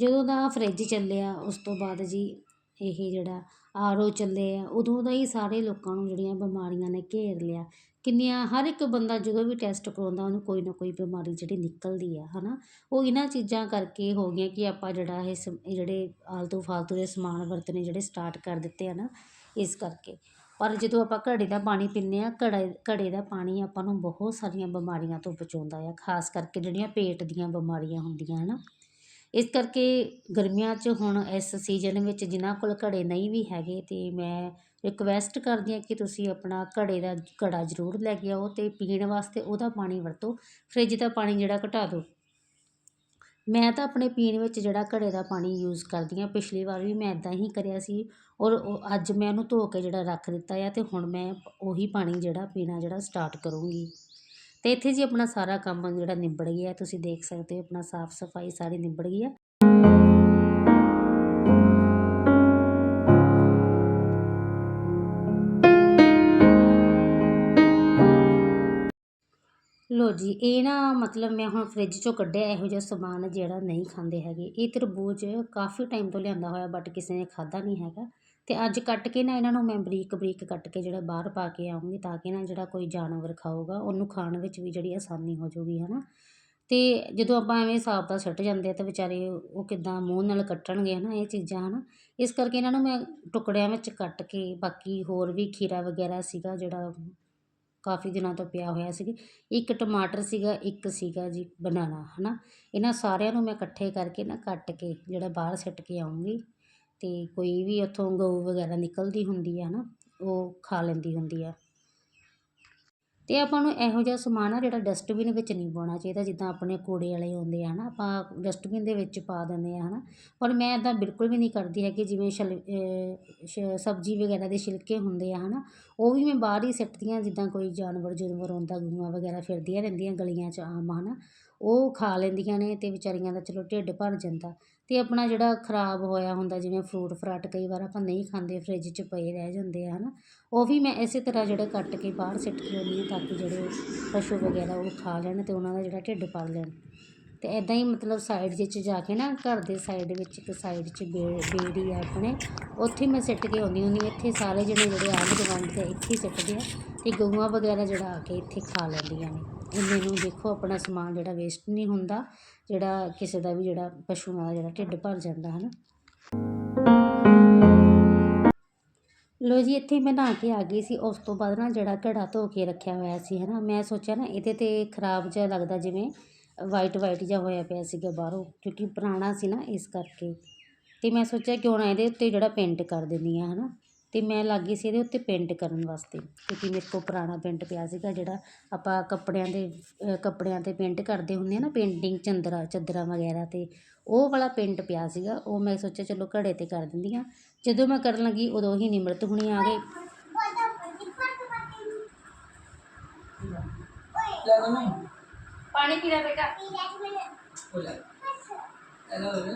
ਜਦੋਂ ਦਾ ਫਰਿੱਜ ਚੱਲਿਆ, ਉਸ ਤੋਂ ਬਾਅਦ ਜੀ, ਇਹ ਜਿਹੜਾ ਆਰ ਓ ਚੱਲੇ ਆ, ਉਦੋਂ ਦਾ ਹੀ ਸਾਰੇ ਲੋਕਾਂ ਨੂੰ ਜਿਹੜੀਆਂ ਬਿਮਾਰੀਆਂ ਨੇ ਘੇਰ ਲਿਆ। ਕਿੰਨੀਆਂ, ਹਰ ਇੱਕ ਬੰਦਾ ਜਦੋਂ ਵੀ ਟੈਸਟ ਕਰਾਉਂਦਾ, ਉਹਨੂੰ ਕੋਈ ਨਾ ਕੋਈ ਬਿਮਾਰੀ ਜਿਹੜੀ ਨਿਕਲਦੀ ਆ ਹੈ ਨਾ ਉਹ ਇਹਨਾਂ ਚੀਜ਼ਾਂ ਕਰਕੇ ਹੋ ਗਈਆਂ ਕਿ ਆਪਾਂ ਜਿਹੜਾ ਇਹ ਸ ਜਿਹੜੇ ਆਲਤੂ ਫਾਲਤੂ ਦੇ ਸਮਾਨ ਵਰਤਣੇ ਜਿਹੜੇ ਸਟਾਰਟ ਕਰ ਦਿੱਤੇ ਆ ਨਾ, ਇਸ ਕਰਕੇ। ਪਰ ਜਦੋਂ ਆਪਾਂ ਘੜੇ ਦਾ ਪਾਣੀ ਪੀਂਦੇ ਆ, ਘੜੇ ਘੜੇ ਦਾ ਪਾਣੀ ਆਪਾਂ ਨੂੰ ਬਹੁਤ ਸਾਰੀਆਂ ਬਿਮਾਰੀਆਂ ਤੋਂ ਬਚਾਉਂਦਾ ਆ, ਖਾਸ ਕਰਕੇ ਜਿਹੜੀਆਂ ਪੇਟ ਦੀਆਂ ਬਿਮਾਰੀਆਂ ਹੁੰਦੀਆਂ ਹੈ ਨਾ ਇਸ ਕਰਕੇ ਗਰਮੀਆਂ 'ਚ ਹੁਣ ਇਸ ਸੀਜ਼ਨ ਵਿੱਚ ਜਿਨ੍ਹਾਂ ਕੋਲ ਘੜੇ ਨਹੀਂ ਵੀ ਹੈਗੇ ਅਤੇ ਮੈਂ ਰਿਕੁਐਸਟ ਕਰਦੀ ਹਾਂ ਕਿ ਤੁਸੀਂ ਆਪਣਾ ਘੜੇ ਦਾ ਘੜਾ ਜ਼ਰੂਰ ਲੈ ਕੇ ਆਓ ਅਤੇ ਪੀਣ ਵਾਸਤੇ ਉਹਦਾ ਪਾਣੀ ਵਰਤੋ ਫਰਿੱਜ ਦਾ ਪਾਣੀ ਜਿਹੜਾ ਘਟਾ ਦਿਓ। ਮੈਂ ਤਾਂ ਆਪਣੇ ਪੀਣ ਵਿੱਚ ਜਿਹੜਾ ਘੜੇ ਦਾ ਪਾਣੀ ਯੂਜ਼ ਕਰਦੀ ਹਾਂ, ਪਿਛਲੀ ਵਾਰ ਵੀ ਮੈਂ ਇੱਦਾਂ ਹੀ ਕਰਿਆ ਸੀ ਔਰ ਉਹ ਅੱਜ ਮੈਂ ਉਹਨੂੰ ਧੋ ਕੇ ਜਿਹੜਾ ਰੱਖ ਦਿੱਤਾ ਆ ਅਤੇ ਹੁਣ ਮੈਂ ਉਹੀ ਪਾਣੀ ਜਿਹੜਾ ਪੀਣਾ ਜਿਹੜਾ ਸਟਾਰਟ ਕਰੂੰਗੀ। ਅਤੇ ਇੱਥੇ ਜੀ ਆਪਣਾ ਸਾਰਾ ਕੰਮ ਜਿਹੜਾ ਨਿਬੜ ਗਿਆ, ਤੁਸੀਂ ਦੇਖ ਸਕਦੇ ਹੋ ਆਪਣਾ ਸਾਫ਼ ਸਫ਼ਾਈ ਸਾਰੀ ਨਿਬੜ ਗਈ ਆ। ਲੋ ਜੀ, ਇਹ ਨਾ ਮਤਲਬ ਮੈਂ ਹੁਣ ਫਰਿੱਜ ਚੋਂ ਕੱਢਿਆ, ਇਹੋ ਜਿਹਾ ਸਮਾਨ ਜਿਹੜਾ ਨਹੀਂ ਖਾਂਦੇ ਹੈਗੇ। ਇਹ ਤਰਬੂਜ ਕਾਫੀ ਟਾਈਮ ਤੋਂ ਲਿਆਂਦਾ ਹੋਇਆ ਬਟ ਕਿਸੇ ਨੇ ਖਾਦਾ ਨਹੀਂ ਹੈਗਾ। ਅਤੇ ਅੱਜ ਕੱਟ ਕੇ ਨਾ ਇਹਨਾਂ ਨੂੰ ਮੈਂ ਬਰੀਕ ਬਰੀਕ ਕੱਟ ਕੇ ਜਿਹੜਾ ਬਾਹਰ ਪਾ ਕੇ ਆਊਂਗੀ ਤਾਂ ਕਿ ਨਾ ਜਿਹੜਾ ਕੋਈ ਜਾਨਵਰ ਖਾਊਗਾ, ਉਹਨੂੰ ਖਾਣ ਵਿੱਚ ਵੀ ਜਿਹੜੀ ਆਸਾਨੀ ਹੋ ਜਾਊਗੀ ਹੈ ਨਾ ਅਤੇ ਜਦੋਂ ਆਪਾਂ ਐਵੇਂ ਹਿਸਾਬ ਦਾ ਸੁੱਟ ਜਾਂਦੇ ਆ ਤਾਂ ਵਿਚਾਰੇ ਉਹ ਕਿੱਦਾਂ ਮੂੰਹ ਨਾਲ ਕੱਟਣਗੇ ਹੈ ਨਾ ਇਹ ਚੀਜ਼ਾਂ ਹੈ ਨਾ ਇਸ ਕਰਕੇ ਇਹਨਾਂ ਨੂੰ ਮੈਂ ਟੁਕੜਿਆਂ ਵਿੱਚ ਕੱਟ ਕੇ ਬਾਕੀ ਹੋਰ ਵੀ ਖੀਰਾ ਵਗੈਰਾ ਸੀਗਾ ਜਿਹੜਾ ਕਾਫੀ ਦਿਨਾਂ ਤੋਂ ਪਿਆ ਹੋਇਆ ਸੀ ਇੱਕ ਟਮਾਟਰ ਸੀਗਾ, ਇੱਕ ਸੀਗਾ ਜੀ ਬਨਾਨਾ ਹੈ ਨਾ ਇਹਨਾਂ ਸਾਰਿਆਂ ਨੂੰ ਮੈਂ ਇਕੱਠੇ ਕਰਕੇ ਨਾ ਕੱਟ ਕੇ ਜਿਹੜਾ ਬਾਹਰ ਸੁੱਟ ਕੇ ਆਉਂਗੀ ਅਤੇ ਕੋਈ ਵੀ ਉੱਥੋਂ ਗਊ ਵਗੈਰਾ ਨਿਕਲਦੀ ਹੁੰਦੀ ਆ ਨਾ, ਉਹ ਖਾ ਲੈਂਦੀ ਹੁੰਦੀ ਆ। ਅਤੇ ਆਪਾਂ ਨੂੰ ਇਹੋ ਜਿਹਾ ਸਮਾਨ ਆ ਜਿਹੜਾ ਡਸਟਬਿਨ ਵਿੱਚ ਨਹੀਂ ਪਾਉਣਾ ਚਾਹੀਦਾ, ਜਿੱਦਾਂ ਆਪਣੇ ਕੂੜੇ ਵਾਲੇ ਆਉਂਦੇ ਆ ਨਾ, ਆਪਾਂ ਡਸਟਬਿਨ ਦੇ ਵਿੱਚ ਪਾ ਦਿੰਦੇ ਆ ਹੈ ਨਾ ਪਰ ਮੈਂ ਇੱਦਾਂ ਬਿਲਕੁਲ ਵੀ ਨਹੀਂ ਕਰਦੀ ਹੈਗੀ, ਜਿਵੇਂ ਛਲ ਸਬਜ਼ੀ ਵਗੈਰਾ ਦੇ ਛਿਲਕੇ ਹੁੰਦੇ ਆ ਹੈ ਨਾ ਉਹ ਵੀ ਮੈਂ ਬਾਹਰ ਹੀ ਸਿੱਟਦੀ ਹਾਂ ਜਿੱਦਾਂ ਕੋਈ ਜਾਨਵਰ, ਜੁਨਵਰ ਆਉਂਦਾ, ਗਊਆਂ ਵਗੈਰਾ ਫਿਰਦੀਆਂ ਰਹਿੰਦੀਆਂ ਗਲੀਆਂ 'ਚ ਆਮ ਹੈ ਨਾ ਉਹ ਖਾ ਲੈਂਦੀਆਂ ਨੇ ਅਤੇ ਵਿਚਾਰੀਆਂ ਦਾ ਚਲੋ ਢਿੱਡ ਭਰ ਜਾਂਦਾ। ਅਤੇ ਆਪਣਾ ਜਿਹੜਾ ਖਰਾਬ ਹੋਇਆ ਹੁੰਦਾ, ਜਿਵੇਂ ਫਰੂਟ ਫਰਾਟ ਕਈ ਵਾਰ ਆਪਾਂ ਨਹੀਂ ਖਾਂਦੇ ਫਰਿੱਜ 'ਚ ਪਏ ਰਹਿ ਜਾਂਦੇ ਆ ਹੈ ਨਾ ਉਹ ਵੀ ਮੈਂ ਇਸੇ ਤਰ੍ਹਾਂ ਜਿਹੜੇ ਕੱਟ ਕੇ ਬਾਹਰ ਸਿੱਟ ਕੇ ਆਉਂਦੀ ਹਾਂ, ਤਾਂ ਕਿ ਜਿਹੜੇ ਪਸ਼ੂ ਵਗੈਰਾ ਉਹ ਖਾ ਲੈਣ ਅਤੇ ਉਹਨਾਂ ਦਾ ਜਿਹੜਾ ਢਿੱਡ ਭਰ ਲੈਣ। ਤੇ ਐਦਾਂ ਹੀ ਮਤਲਬ ਸਾਈਡ ਵਿੱਚ ਜਾ ਕੇ ਨਾ, ਘਰ ਦੇ ਸਾਈਡ ਵਿੱਚ ਇੱਕ ਸਾਈਡ 'ਚ ਬੇ- ਬੇੜੀ ਆ ਆਪਣੇ, ਉੱਥੇ ਮੈਂ ਸਿੱਟ ਕੇ ਆਉਂਦੀ ਹੁੰਦੀ ਹਾਂ। ਇੱਥੇ ਸਾਰੇ ਜਿਹੜੇ ਜਿਹੜੇ ਆਂਢ ਗੁਆਂਢ ਦੇ ਇੱਥੇ ਸਿੱਟਦੇ ਆ ਤੇ ਗਊਆਂ ਵਗੈਰਾ ਜਿਹੜਾ ਆ ਕੇ ਇੱਥੇ ਖਾ ਲੈਂਦੀਆਂ ਨੇ। ਇੰਨੇ ਨੂੰ ਦੇਖੋ ਆਪਣਾ ਸਮਾਨ ਜਿਹੜਾ ਵੇਸਟ ਨਹੀਂ ਹੁੰਦਾ, ਜਿਹੜਾ ਕਿਸੇ ਦਾ ਵੀ ਜਿਹੜਾ ਪਸ਼ੂਆਂ ਦਾ ਜਿਹੜਾ ਢਿੱਡ ਭਰ ਜਾਂਦਾ ਹੈ ਨਾ ਲੋ ਜੀ, ਇੱਥੇ ਮੈਂ ਨਹਾ ਕੇ ਆ ਗਈ ਸੀ। ਉਸ ਤੋਂ ਬਾਅਦ ਨਾ ਜਿਹੜਾ ਘੜਾ ਧੋ ਕੇ ਰੱਖਿਆ ਹੋਇਆ ਸੀ ਹੈ ਨਾ ਮੈਂ ਸੋਚਿਆ ਨਾ ਇਹਦੇ 'ਤੇ ਖਰਾਬ ਜਿਹਾ ਲੱਗਦਾ ਜਿਵੇਂ ਵਾਈਟ ਵਾਈਟ ਜਿਹਾ ਹੋਇਆ ਪਿਆ ਸੀਗਾ ਬਾਹਰੋਂ, ਕਿਉਂਕਿ ਪੁਰਾਣਾ ਸੀ ਨਾ ਇਸ ਕਰਕੇ। ਅਤੇ ਮੈਂ ਸੋਚਿਆ ਕਿਉਂ ਨਾ ਇਹਦੇ ਉੱਤੇ ਜਿਹੜਾ ਪੇਂਟ ਕਰ ਦਿੰਦੀ ਹਾਂ ਹੈ ਨਾ ਅਤੇ ਮੈਂ ਲੱਗ ਗਈ ਸੀ ਇਹਦੇ ਉੱਤੇ ਪੇਂਟ ਕਰਨ ਵਾਸਤੇ, ਕਿਉਂਕਿ ਮੇਰੇ ਕੋਲ ਪੁਰਾਣਾ ਪੇਂਟ ਪਿਆ ਸੀਗਾ ਜਿਹੜਾ ਆਪਾਂ ਕੱਪੜਿਆਂ ਦੇ ਕੱਪੜਿਆਂ ਤੇ ਪੇਂਟ ਕਰਦੇ ਹੁੰਦੇ ਆ ਨਾ ਪੇਂਟਿੰਗ ਚੰਦਰਾ, ਚਾਦਰਾਂ ਵਗੈਰਾ ਤੇ, ਉਹ ਵਾਲਾ ਪੇਂਟ ਪਿਆ ਸੀਗਾ। ਉਹ ਮੈਂ ਸੋਚਿਆ ਚਲੋ ਘੜੇ ਤੇ ਕਰ ਦਿੰਦੀ ਹਾਂ। ਜਦੋਂ ਮੈਂ ਕਰਨ ਲੱਗੀ, ਉਦੋਂ ਹੀ ਨਿਮਰਤ ਹੁਣੀ ਆ ਗਏ ਲੈ ਬੇਟਾ ਹੋ ਜਾ ਇਹਦਾ ਹੋ ਜਾ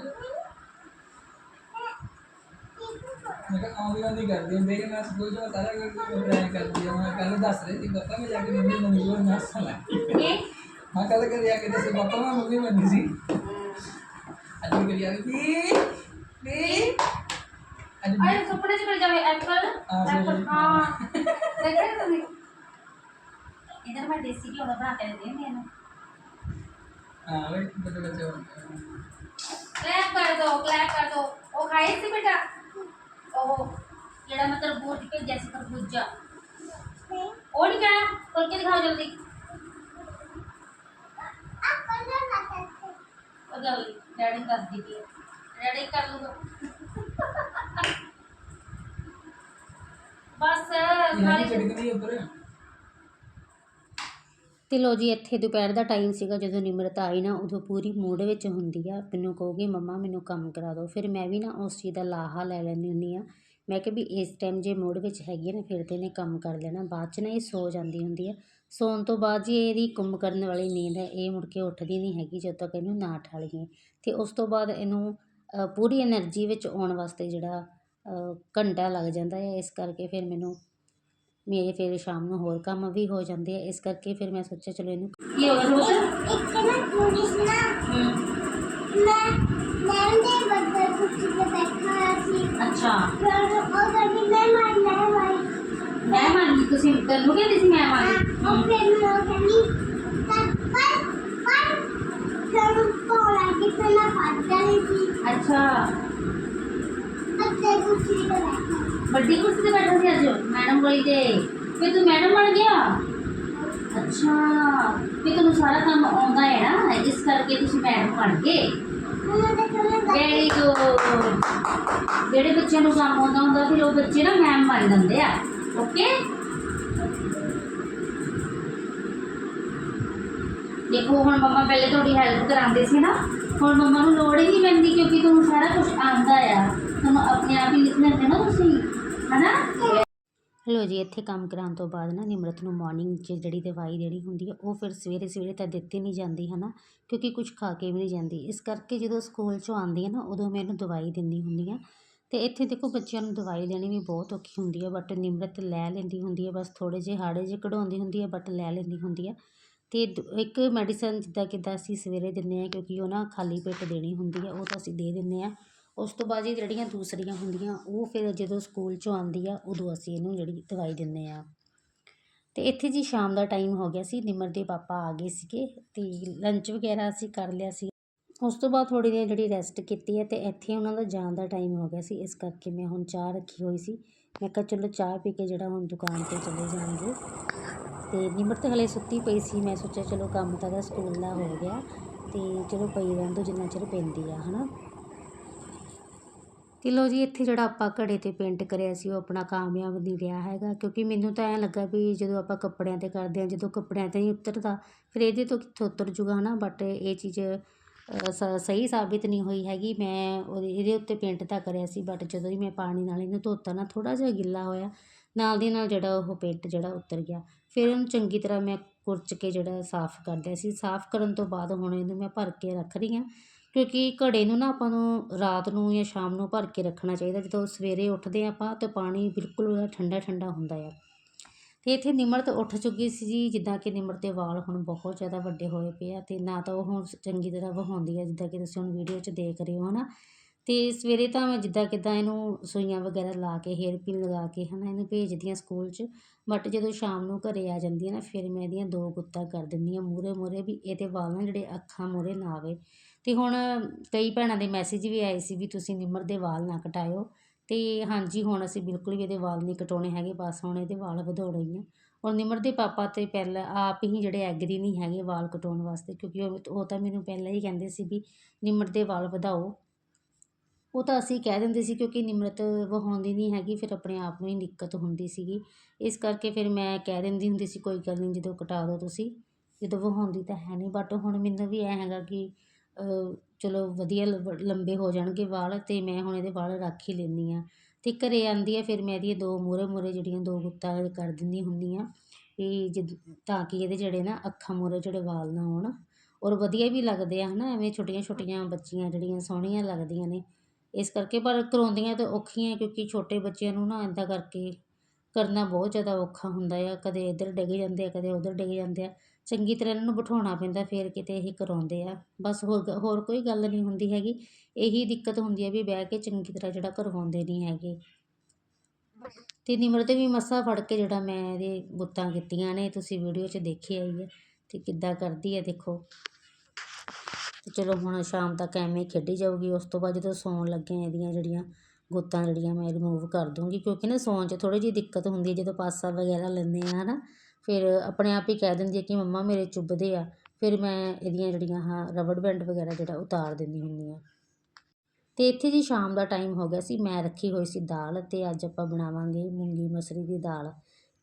ਮੈਂ ਕਿਹਾ ਆਉਂਦੀ ਆਉਂਦੀ ਕਰਦੀ ਹੁੰਦੀ ਕਿ ਮੈਂ ਸਕੂਲ ਤੋਂ ਸਾਰਾ ਕੁਝ ਟਰਾਈ ਕਰਦੀ ਹਾਂ ਮੈਂ ਕੱਲ ਦੱਸ ਰਹੀ ਸੀ ਪਾਪਾ ਮੈਂ ਜਾ ਕੇ ਮੰਮੀ ਨੂੰ ਮਿਲੀ ਉਹ ਨਰਸ ਲੱਗੀ ਇਹ ਮੈਂ ਕੱਲ ਕਰ ਜਾ ਕੇ ਦੱਸੇ ਪਾਪਾ ਮੈਂ ਮੰਮੀ ਬਣੀ ਸੀ ਅੱਜ ਵੀ ਕਰੀ ਆ ਗਈ ਵੀ ਅੱਜ ਵੀ- ਅਰੇ ਕੱਪੜੇ ਚ ਕਰ ਜਾਵੇ ਐਪਲ ਹਾਂ, ਸਹੀ ਐਪਲ ਹੈ। ਹਾਂ ਦੇਖਿਆ ਤੁਸੀਂ ਇਧਰ ਮੈਂ ਦੇਸੀ ਘਿਓ ਦਾ ਬਣਾ ਕੇ ਦੇ ਮੈਨੂੰ ਹਾਂ ਵੇ ਬੱਚੇ ਬੱਚੇ ਹੋ ਕਲੈਪ ਕਰ ਦੋ ਕਲੈਪ ਕਰ ਦੋ ਉਹ ਖਾਏ ਸੀ ਬੇਟਾ ਉਹ ਜਿਹੜਾ ਮੈਂ ਤਰਬੂਜ ਭੇਜਿਆ ਸੀ ਤੇ ਲੋ ਜੀ, ਇੱਥੇ ਦੁਪਹਿਰ ਦਾ ਟਾਈਮ ਸੀਗਾ, ਜਦੋਂ ਨਿਮਰਤ ਆਈ ਨਾ, ਉਦੋਂ ਪੂਰੀ ਮੂਡ ਵਿੱਚ ਹੁੰਦੀ ਆ। ਮੈਨੂੰ ਕਹੋਗੇ, ਮੰਮਾ, ਮੈਨੂੰ ਕੰਮ ਕਰਾ ਦਿਓ। ਫਿਰ ਮੈਂ ਵੀ ਨਾ ਉਸ ਚੀਜ਼ ਦਾ ਲਾਹਾ ਲੈ ਲੈਂਦੀ ਹੁੰਦੀ ਆ। ਮੈਂ ਕਿ ਵੀ ਇਸ ਟਾਈਮ ਜੇ ਮੂਡ ਵਿੱਚ ਹੈਗੀ ਨਾ, ਫਿਰ ਤੇ ਨੇ ਕੰਮ ਕਰ ਲੈਣਾ। ਬਾਅਦ ਚ ਨਾ ਇਹ ਸੋ ਜਾਂਦੀ ਹੁੰਦੀ ਆ। ਸੌਣ ਤੋਂ ਬਾਅਦ ਜੀ ਇਹਦੀ ਕੰਮ ਕਰਨ ਵਾਲੀ ਨੀਂਦ ਹੈ ਇਹ ਮੁੜ ਕੇ ਉੱਠਦੀ ਨਹੀਂ ਹੈਗੀ ਜਦੋਂ ਤੱਕ ਇਹਨੂੰ ਨਾ ਠਾਲੀਏ ਤੇ ਉਸ ਤੋਂ ਬਾਅਦ ਇਹਨੂੰ ਪੂਰੀ એનર્ਜੀ ਵਿੱਚ ਆਉਣ ਵਾਸਤੇ ਜਿਹੜਾ ਘੰਟਾ ਲੱਗ ਜਾਂਦਾ ਹੈ ਇਸ ਕਰਕੇ ਫਿਰ ਮੈਨੂੰ ਮੇਰੇ ਫਿਰ ਸ਼ਾਮ ਨੂੰ ਹੋਰ ਕੰਮ ਵੀ ਹੋ ਜਾਂਦੇ ਆ ਇਸ ਕਰਕੇ ਫਿਰ ਮੈਂ ਸੋਚਿਆ ਚਲੋ ਇਹਨੂੰ ਕੀ ਹੋ ਗਿਆ ਇੱਕ ਨਾ ਪੁਲਿਸ ਨਾ ਮੈਂ ਮੈਂ ਦੇ ਬੱਦਲ ਕੁੱਤੀ ਤੇ ਬੈਠਾ ਹੋਇਆ ਸੀ ਅੱਛਾ ਫਿਰ ਉਹ ਕਹਿੰਦੀ ਮੈਂ ਮਾਰ ਲੈ ਭਾਈ ਮੈਂ ਮੰਨ ਲਈ ਤੁਸੀਂ ਤੈਨੂੰ ਕਹਿੰਦੀ ਸੀ ਮੈਂ ਮੰਨ ਹਾਂ ਉਹ ਲਈ ਫਿਰ ਮੈਂ ਉਹ ਕਹਿੰਦੀ ਤਾਂ ਪਰ ਪਰ ਫਿਰ ਉਹ ਕੋਲਾ ਕਿ ਤੇ ਨਾ ਫੜ ਜਾਣੀ ਸੀ ਅੱਛਾ ਅੱਤੇ ਕੁੱਤੀ ਤੇ ਬੈਠਾ ਵੱਡੀ ਕੁਰਸੀ ਤੇ ਬੈਠਾ ਸੀ ਅੱਜ ਮੈਡਮ ਵਾਲੀ ਤੇ ਫਿਰ ਤੂੰ ਮੈਡਮ ਬਣ ਗਿਆ ਅੱਛਾ ਫਿਰ ਤੈਨੂੰ ਸਾਰਾ ਕੰਮ ਆਉਂਦਾ ਹੈ ਨਾ ਇਸ ਕਰਕੇ ਤੁਸੀਂ ਮੈਡਮ ਬਣ ਗਏ ਵੈਰੀ ਗੁੱਡ ਜਿਹੜੇ ਬੱਚਿਆਂ ਨੂੰ ਕੰਮ ਆਉਂਦਾ ਹੁੰਦਾ ਫਿਰ ਉਹ ਬੱਚੇ ਨਾ ਮੈਮ ਬਣ ਜਾਂਦੇ ਆ ਓਕੇ ਦੇਖੋ ਹੁਣ ਮੰਮਾ ਪਹਿਲੇ ਤੁਹਾਡੀ ਹੈਲਪ ਕਰਾਉਂਦੇ ਸੀ ਨਾ ਹੁਣ ਮੰਮਾ ਨੂੰ ਲੋੜ ਹੀ ਨਹੀਂ ਪੈਂਦੀ ਕਿਉਂਕਿ ਤੁਹਾਨੂੰ ਸਾਰਾ ਕੁਝ ਆਉਂਦਾ ਆ ਤੁਹਾਨੂੰ ਆਪਣੇ ਆਪ ਹੀ ਲਿਖ ਲੈਂਦੇ ਨਾ ਤੁਸੀਂ ਹਨਾ? ਹਲੋ ਜੀ, ਇੱਥੇ ਕੰਮ ਕਰਾਉਣ ਤੋਂ ਬਾਅਦ ਨਾ ਨਿਮਰਤ ਨੂੰ ਮਾਰਨਿੰਗ 'ਚ ਜਿਹੜੀ ਦਵਾਈ ਦੇਣੀ ਹੁੰਦੀ ਹੈ ਉਹ ਫਿਰ ਸਵੇਰੇ ਸਵੇਰੇ ਤਾਂ ਦਿੱਤੀ ਨਹੀਂ ਜਾਂਦੀ ਹੈ ਨਾ ਕਿਉਂਕਿ ਕੁਝ ਖਾ ਕੇ ਵੀ ਨਹੀਂ ਜਾਂਦੀ। ਇਸ ਕਰਕੇ ਜਦੋਂ ਸਕੂਲ 'ਚੋਂ ਆਉਂਦੀ ਹੈ ਨਾ, ਉਦੋਂ ਮੈਂ ਇਹਨੂੰ ਦਵਾਈ ਦਿੰਦੀ ਹੁੰਦੀ ਹਾਂ ਤੇ ਇੱਥੇ ਦੇਖੋ ਬੱਚਿਆਂ ਨੂੰ ਦਵਾਈ ਦੇਣੀ ਵੀ ਬਹੁਤ ਔਖੀ ਹੁੰਦੀ ਹੈ ਬਟ ਨਿਮਰਤ ਲੈ ਲੈਂਦੀ ਹੁੰਦੀ ਹੈ ਬਸ ਥੋੜੇ ਜਿਹੇ ਹਾੜੇ ਜਿਹੇ ਕਢਾਉਂਦੀ ਹੁੰਦੀ ਹੈ ਬਟ ਲੈ ਲੈਂਦੀ ਹੁੰਦੀ ਹੈ ਤੇ ਦ- ਇੱਕ ਮੈਡੀਸਨ ਜਿੱਦਾਂ ਕਿੱਦਾਂ ਅਸੀਂ ਸਵੇਰੇ ਦਿੰਦੇ ਹਾਂ ਕਿਉਂਕਿ ਉਹ ਨਾ ਖਾਲੀ ਪੇਟ ਦੇਣੀ ਹੁੰਦੀ ਹੈ ਉਹ ਤਾਂ ਅਸੀਂ ਦੇ ਦਿੰਦੇ ਹਾਂ ਉਸ ਤੋਂ ਬਾਅਦ ਜੀ ਜਿਹੜੀਆਂ ਦੂਸਰੀਆਂ ਹੁੰਦੀਆਂ, ਉਹ ਫਿਰ ਜਦੋਂ ਸਕੂਲ 'ਚੋਂ ਆਉਂਦੀ ਆ, ਉਦੋਂ ਅਸੀਂ ਇਹਨੂੰ ਜਿਹੜੀ ਦਵਾਈ ਦਿੰਦੇ ਹਾਂ ਅਤੇ ਇੱਥੇ ਜੀ ਸ਼ਾਮ ਦਾ ਟਾਈਮ ਹੋ ਗਿਆ ਸੀ, ਨਿਮਰ ਦੇ ਪਾਪਾ ਆ ਗਏ ਸੀਗੇ ਅਤੇ ਲੰਚ ਵਗੈਰਾ ਅਸੀਂ ਕਰ ਲਿਆ ਸੀ। ਉਸ ਤੋਂ ਬਾਅਦ ਥੋੜ੍ਹੀ ਦੇਰ ਜਿਹੜੀ ਰੈਸਟ ਕੀਤੀ ਹੈ ਅਤੇ ਇੱਥੇ ਉਹਨਾਂ ਦਾ ਜਾਣ ਦਾ ਟਾਈਮ ਹੋ ਗਿਆ ਸੀ, ਇਸ ਕਰਕੇ ਮੈਂ ਹੁਣ ਚਾਹ ਰੱਖੀ ਹੋਈ ਸੀ। ਮੈਂ ਕਿਹਾ ਚਲੋ ਚਾਹ ਪੀ ਕੇ ਜਿਹੜਾ ਹੁਣ ਦੁਕਾਨ ਤੇ ਚਲੇ ਜਾਵਾਂਗੇ। ਅਤੇ ਨਿਮਰ ਤਾਂ ਹਲੇ ਸੁੱਤੀ ਪਈ ਸੀ, ਮੈਂ ਸੋਚਿਆ ਚਲੋ ਕੰਮ ਤਾਂ ਦਾ ਸਕੂਲ ਦਾ ਹੋ ਗਿਆ ਅਤੇ ਚਲੋ ਪਈ ਰਹਿਣ ਦੋ ਜਿੰਨਾ ਚਿਰ ਪੈਂਦੀ ਆ, ਹਨਾ? ਤੇ ਲੋ ਜੀ, ਇੱਥੇ ਜਿਹੜਾ ਆਪਾਂ ਘੜੇ ਤੇ ਪੇਂਟ ਕਰਿਆ ਸੀ, ਉਹ ਆਪਣਾ ਕਾਮਯਾਬ ਨਹੀਂ ਰਿਹਾ ਹੈਗਾ, ਕਿਉਂਕਿ ਮੈਨੂੰ ਤਾਂ ਐਂ ਲੱਗਾ ਵੀ ਜਦੋਂ ਆਪਾਂ ਕੱਪੜਿਆਂ ਤੇ ਕਰਦੇ ਹਾਂ, ਜਦੋਂ ਕੱਪੜਿਆਂ ਤੇ ਨਹੀਂ ਉਤਰਦਾ, ਫਿਰ ਇਹਦੇ ਤੋਂ ਕਿੱਥੋਂ ਉਤਰ ਜੂਗਾ ਹੈ ਨਾ ਬਟ ਇਹ ਚੀਜ਼ ਸ- ਸਹੀ ਸਾਬਿਤ ਨਹੀਂ ਹੋਈ ਹੈਗੀ। ਮੈਂ ਉਹਦੇ, ਇਹਦੇ ਉੱਤੇ ਪੇਂਟ ਤਾਂ ਕਰਿਆ ਸੀ ਬਟ ਜਦੋਂ ਹੀ ਮੈਂ ਪਾਣੀ ਨਾਲ ਇਹਨੂੰ ਧੋਤਾ ਨਾ, ਥੋੜ੍ਹਾ ਜਿਹਾ ਗਿੱਲਾ ਹੋਇਆ, ਨਾਲ ਦੀ ਨਾਲ ਜਿਹੜਾ ਉਹ ਪੇਂਟ ਜਿਹੜਾ ਉਤਰ ਗਿਆ। ਫਿਰ ਇਹਨੂੰ ਚੰਗੀ ਤਰ੍ਹਾਂ ਮੈਂ ਕੁਰਚ ਕੇ ਜਿਹੜਾ ਸਾਫ਼ ਕਰਦਿਆ ਸੀ। ਸਾਫ਼ ਕਰਨ ਤੋਂ ਬਾਅਦ ਹੁਣ ਇਹਨੂੰ ਮੈਂ ਭਰ ਕੇ ਰੱਖ ਰਹੀ ਹਾਂ। ਕਿਉਂਕਿ ਘੜੇ ਨੂੰ ਨਾ ਆਪਾਂ ਨੂੰ ਰਾਤ ਨੂੰ ਜਾਂ ਸ਼ਾਮ ਨੂੰ ਭਰ ਕੇ ਰੱਖਣਾ ਚਾਹੀਦਾ, ਜਦੋਂ ਸਵੇਰੇ ਉੱਠਦੇ ਹਾਂ ਆਪਾਂ ਤਾਂ ਪਾਣੀ ਬਿਲਕੁਲ ਉਹਦਾ ਠੰਡਾ ਠੰਡਾ ਹੁੰਦਾ ਆ। ਅਤੇ ਇੱਥੇ ਨਿਮਰਤ ਉੱਠ ਚੁੱਕੀ ਸੀ ਜੀ, ਜਿੱਦਾਂ ਕਿ ਨਿਮਰਤ ਦੇ ਵਾਲ ਹੁਣ ਬਹੁਤ ਜ਼ਿਆਦਾ ਵੱਡੇ ਹੋਏ ਪਏ ਆ ਅਤੇ ਨਾ ਤਾਂ ਉਹ ਹੁਣ ਚੰਗੀ ਤਰ੍ਹਾਂ ਵਹਾਉਂਦੀ ਆ, ਜਿੱਦਾਂ ਕਿ ਤੁਸੀਂ ਹੁਣ ਵੀਡੀਓ 'ਚ ਦੇਖ ਰਹੇ ਹੋ ਹੈ ਨਾ ਅਤੇ ਸਵੇਰੇ ਤਾਂ ਮੈਂ ਜਿੱਦਾਂ ਕਿੱਦਾਂ ਇਹਨੂੰ ਸੂਈਆਂ ਵਗੈਰਾ ਲਾ ਕੇ ਹੇਅਰ ਪਿਨ ਲਗਾ ਕੇ ਹੈ ਨਾ ਇਹਨੂੰ ਭੇਜਦੀ ਹਾਂ ਸਕੂਲ 'ਚ। ਬਟ ਜਦੋਂ ਸ਼ਾਮ ਨੂੰ ਘਰੇ ਆ ਜਾਂਦੀ ਹੈ ਨਾ, ਫਿਰ ਮੈਂ ਇਹਦੀਆਂ ਦੋ ਗੁੱਤਾਂ ਕਰ ਦਿੰਦੀ ਹਾਂ ਮੂਹਰੇ ਮੂਹਰੇ ਵੀ ਇਹਦੇ ਵਾਲ ਨਾ ਜਿਹੜੇ ਅੱਖਾਂ ਮੂਹਰੇ ਨਾ ਆਵੇ। ਅਤੇ ਹੁਣ ਕਈ ਭੈਣਾਂ ਦੇ ਮੈਸੇਜ ਵੀ ਆਏ ਸੀ ਵੀ ਤੁਸੀਂ ਨਿਮਰ ਦੇ ਵਾਲ ਨਾ ਕਟਾਇਓ। ਅਤੇ ਹਾਂਜੀ, ਹੁਣ ਅਸੀਂ ਬਿਲਕੁਲ ਵੀ ਇਹਦੇ ਵਾਲ ਨਹੀਂ ਕਟਾਉਣੇ ਹੈਗੇ, ਬਸ ਹੁਣ ਇਹਦੇ ਵਾਲ ਵਧਾਉਣੇ ਹੀ ਆ। ਔਰ ਨਿਮਰ ਦੇ ਪਾਪਾ ਤਾਂ ਪਹਿਲਾਂ ਆਪ ਹੀ ਜਿਹੜੇ ਐਗਰੀ ਨਹੀਂ ਹੈਗੇ ਵਾਲ ਕਟਾਉਣ ਵਾਸਤੇ, ਕਿਉਂਕਿ ਉਹ ਉਹ ਤਾਂ ਮੈਨੂੰ ਪਹਿਲਾਂ ਹੀ ਕਹਿੰਦੇ ਸੀ ਵੀ ਨਿਮਰ ਦੇ ਵਾਲ ਵਧਾਓ। ਉਹ ਤਾਂ ਅਸੀਂ ਕਹਿ ਦਿੰਦੇ ਸੀ ਕਿਉਂਕਿ ਨਿਮਰਤ ਵਹਾਉਂਦੀ ਨਹੀਂ ਹੈਗੀ, ਫਿਰ ਆਪਣੇ ਆਪ ਨੂੰ ਹੀ ਦਿੱਕਤ ਹੁੰਦੀ ਸੀਗੀ। ਇਸ ਕਰਕੇ ਫਿਰ ਮੈਂ ਕਹਿ ਦਿੰਦੀ ਹੁੰਦੀ ਸੀ, ਕੋਈ ਗੱਲ ਨਹੀਂ, ਜਦੋਂ ਕਟਾ ਦਿਓ ਤੁਸੀਂ। ਜਦੋਂ ਵਹਾਉਂਦੀ ਤਾਂ ਹੈ ਨਹੀਂ ਬਟ ਹੁਣ ਮੈਨੂੰ ਵੀ ਇਹ ਹੈਗਾ ਕਿ ਚਲੋ ਵਧੀਆ ਲੰਬ- ਲੰਬੇ ਹੋ ਜਾਣਗੇ ਵਾਲ ਅਤੇ ਮੈਂ ਹੁਣ ਇਹਦੇ ਵਾਲ ਰੱਖ ਹੀ ਲੈਂਦੀ ਹਾਂ ਅਤੇ ਘਰ ਆਉਂਦੀ ਹੈ ਫਿਰ ਮੈਂ ਇਹਦੀਆਂ ਦੋ ਮੂਹਰੇ ਮੂਹਰੇ ਜਿਹੜੀਆਂ ਦੋ ਗੁੱਤਾਂ ਕਰ ਦਿੰਦੀ ਹੁੰਦੀ ਹਾਂ ਵੀ ਜਿੱਦ, ਤਾਂ ਕਿ ਇਹਦੇ ਜਿਹੜੇ ਨਾ ਅੱਖਾਂ ਮੂਹਰੇ ਜਿਹੜੇ ਵਾਲ ਨਾ ਹੋਣ ਔਰ ਵਧੀਆ ਵੀ ਲੱਗਦੇ ਆ ਹੈ ਨਾ ਐਵੇਂ ਛੋਟੀਆਂ ਛੋਟੀਆਂ ਬੱਚੀਆਂ ਜਿਹੜੀਆਂ ਸੋਹਣੀਆਂ ਲੱਗਦੀਆਂ ਨੇ। ਇਸ ਕਰਕੇ ਪਰ ਕਰਾਉਂਦੀਆਂ ਤਾਂ ਔਖੀਆਂ ਕਿਉਂਕਿ ਛੋਟੇ ਬੱਚਿਆਂ ਨੂੰ ਨਾ ਇੱਦਾਂ ਕਰਕੇ ਕਰਨਾ ਬਹੁਤ ਜ਼ਿਆਦਾ ਔਖਾ ਹੁੰਦਾ ਆ, ਕਦੇ ਇੱਧਰ ਡਿੱਗ ਜਾਂਦੇ ਆ, ਕਦੇ ਉੱਧਰ ਡਿੱਗ ਜਾਂਦੇ ਆ। ਚੰਗੀ ਤਰ੍ਹਾਂ ਇਹਨਾਂ ਨੂੰ ਬਿਠਾਉਣਾ ਪੈਂਦਾ, ਫਿਰ ਕਿਤੇ ਇਹ ਕਰਵਾਉਂਦੇ ਆ। ਬਸ ਹੋਰ ਹੋਰ ਕੋਈ ਗੱਲ ਨਹੀਂ ਹੁੰਦੀ ਹੈਗੀ। ਇਹੀ ਦਿੱਕਤ ਹੁੰਦੀ ਹੈ ਵੀ ਬਹਿ ਕੇ ਚੰਗੀ ਤਰ੍ਹਾਂ ਜਿਹੜਾ ਕਰਵਾਉਂਦੇ ਨਹੀਂ ਹੈਗੇ। ਤੇ ਨਿਮਰਤ ਵੀ ਮੱਸਾ ਫੜ ਕੇ ਜਿਹੜਾ ਮੈਂ ਇਹਦੇ ਗੁੱਤਾਂ ਕੀਤੀਆਂ ਨੇ, ਤੁਸੀਂ ਵੀਡੀਓ 'ਚ ਦੇਖਿਆ ਆਈ ਹੈ ਤੇ ਕਿੱਦਾਂ ਕਰਦੀ ਹੈ ਦੇਖੋ। ਤੇ ਚਲੋ ਹੁਣ ਸ਼ਾਮ ਤੱਕ ਐਵੇਂ ਖੇਡੀ ਜਾਊਗੀ, ਉਸ ਤੋਂ ਬਾਅਦ ਜਦੋਂ ਸੌਣ ਲੱਗੇ ਇਹਦੀਆਂ ਜਿਹੜੀਆਂ ਗੁੱਤਾਂ ਜਿਹੜੀਆਂ ਮੈਂ ਰਿਮੂਵ ਕਰ ਦੂੰਗੀ, ਕਿਉਂਕਿ ਨਾ ਸੌਣ 'ਚ ਥੋੜ੍ਹੀ ਜਿਹੀ ਦਿੱਕਤ ਹੁੰਦੀ ਹੈ ਜਦੋਂ ਪਾਸਾ ਵਗੈਰਾ ਲੈਂਦੇ ਆ, ਹਨਾ। ਫਿਰ ਆਪਣੇ ਆਪ ਹੀ ਕਹਿ ਦਿੰਦੀ ਹੈ ਕਿ ਮੰਮਾ ਮੇਰੇ ਚੁੱਭਦੇ ਆ। ਫਿਰ ਮੈਂ ਇਹਦੀਆਂ ਜਿਹੜੀਆਂ ਹਾਂ ਰਬੜ ਬੈਂਡ ਵਗੈਰਾ ਜਿਹੜਾ ਉਤਾਰ ਦਿੰਦੀ ਹੁੰਦੀ ਹਾਂ। ਅਤੇ ਇੱਥੇ ਜੀ ਸ਼ਾਮ ਦਾ ਟਾਈਮ ਹੋ ਗਿਆ ਸੀ। ਮੈਂ ਰੱਖੀ ਹੋਈ ਸੀ ਦਾਲ ਅਤੇ ਅੱਜ ਆਪਾਂ ਬਣਾਵਾਂਗੇ ਮੂੰਗੀ ਮਸਰੀ ਦੀ ਦਾਲ।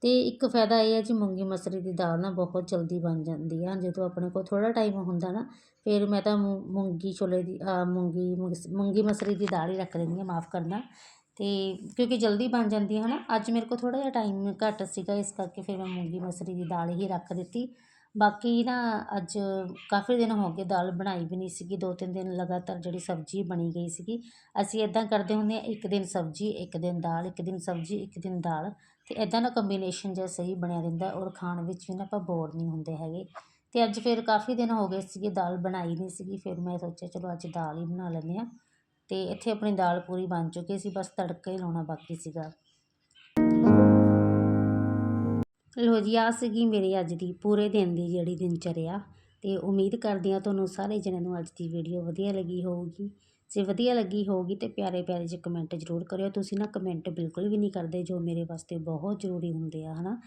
ਅਤੇ ਇੱਕ ਫਾਇਦਾ ਇਹ ਹੈ ਜੀ ਮੂੰਗੀ ਮਸਰੀ ਦੀ ਦਾਲ ਨਾ ਬਹੁਤ ਜਲਦੀ ਬਣ ਜਾਂਦੀ ਆ। ਜਦੋਂ ਆਪਣੇ ਕੋਲ ਥੋੜ੍ਹਾ ਟਾਈਮ ਹੁੰਦਾ ਨਾ, ਫਿਰ ਮੈਂ ਤਾਂ ਮੂ- ਮੂੰਗੀ ਛੋਲੇ ਦੀ ਮੂੰਗੀ ਮੂੰਗੀ ਮਸਰੀ ਦੀ ਦਾਲ ਹੀ ਰੱਖ ਲੈਂਦੀ ਹਾਂ ਮਾਫ਼ ਕਰਨਾ। ਤੇ ਕਿਉਂਕਿ ਜਲਦੀ ਬਣ ਜਾਂਦੀ ਹੈ, ਹਨਾ? ਅੱਜ ਮੇਰੇ ਕੋਲ ਥੋੜਾ ਜਿਹਾ ਟਾਈਮ ਘੱਟ ਸੀਗਾ, ਇਸ ਕਰਕੇ ਫਿਰ ਮੈਂ ਮੂੰਗੀ ਮਸਰੀ ਦੀ ਦਾਲ ਹੀ ਰੱਖ ਦਿੱਤੀ। ਬਾਕੀ ਨਾ, ਅੱਜ ਕਾਫੀ ਦਿਨ ਹੋ ਗਏ ਦਾਲ ਬਣਾਈ ਵੀ ਨਹੀਂ ਸੀਗੀ। ਦੋ ਤਿੰਨ ਦਿਨ ਲਗਾਤਾਰ ਜਿਹੜੀ ਸਬਜ਼ੀ ਬਣੀ ਗਈ ਸੀਗੀ। ਅਸੀਂ ਇਦਾਂ ਕਰਦੇ ਹੁੰਦੇ ਹਾਂ, ਇੱਕ ਦਿਨ ਸਬਜ਼ੀ, ਇੱਕ ਦਿਨ ਦਾਲ, ਇੱਕ ਦਿਨ ਸਬਜ਼ੀ, ਇੱਕ ਦਿਨ ਦਾਲ। ਤੇ ਇਦਾਂ ਦਾ ਕੰਬੀਨੇਸ਼ਨ ਜਿਹਾ ਸਹੀ ਬਣਿਆ ਰਹਿੰਦਾ ਔਰ ਖਾਣ ਵਿੱਚ ਵੀ ਨਾ ਆਪਾਂ ਬੋਰ ਨਹੀਂ ਹੁੰਦੇ ਹੈਗੇ। ਤੇ ਅੱਜ ਫਿਰ ਕਾਫੀ ਦਿਨ ਹੋ ਗਏ ਸੀਗੇ ਦਾਲ ਬਣਾਈ ਨਹੀਂ ਸੀਗੀ। ਫਿਰ ਮੈਂ ਸੋਚਿਆ, ਚਲੋ ਅੱਜ ਦਾਲ ਹੀ ਬਣਾ ਲੈਂਦੇ ਹਾਂ। ਅਤੇ ਇੱਥੇ ਆਪਣੀ ਦਾਲ ਪੂਰੀ ਬਣ ਚੁੱਕੀ ਸੀ, ਬਸ ਤੜਕਾ ਹੀ ਲਾਉਣਾ ਬਾਕੀ ਸੀਗਾ। ਲੋ ਜੀ ਆ ਸੀਗੀ ਮੇਰੀ ਅੱਜ ਦੀ ਪੂਰੇ ਦਿਨ ਦੀ ਜਿਹੜੀ ਦਿਨਚਰਿਆ ਤੇ ਉਮੀਦ ਕਰਦੀ ਹਾਂ ਤੁਹਾਨੂੰ ਸਾਰੇ ਜਣਿਆਂ ਨੂੰ ਅੱਜ ਦੀ ਵੀਡੀਓ ਵਧੀਆ ਲੱਗੀ ਹੋਊਗੀ। ਜੇ ਵਧੀਆ ਲੱਗੀ ਹੋਊਗੀ ਤੇ ਪਿਆਰੇ ਪਿਆਰੇ ਜਿਹੇ ਕਮੈਂਟ ਜ਼ਰੂਰ ਕਰਿਓ। ਤੁਸੀਂ ਨਾ ਕਮੈਂਟ ਬਿਲਕੁਲ ਵੀ ਨਹੀਂ ਕਰਦੇ ਜੋ ਮੇਰੇ ਵਾਸਤੇ ਬਹੁਤ ਜ਼ਰੂਰੀ ਹੁੰਦੇ ਆ, ਹਨਾ?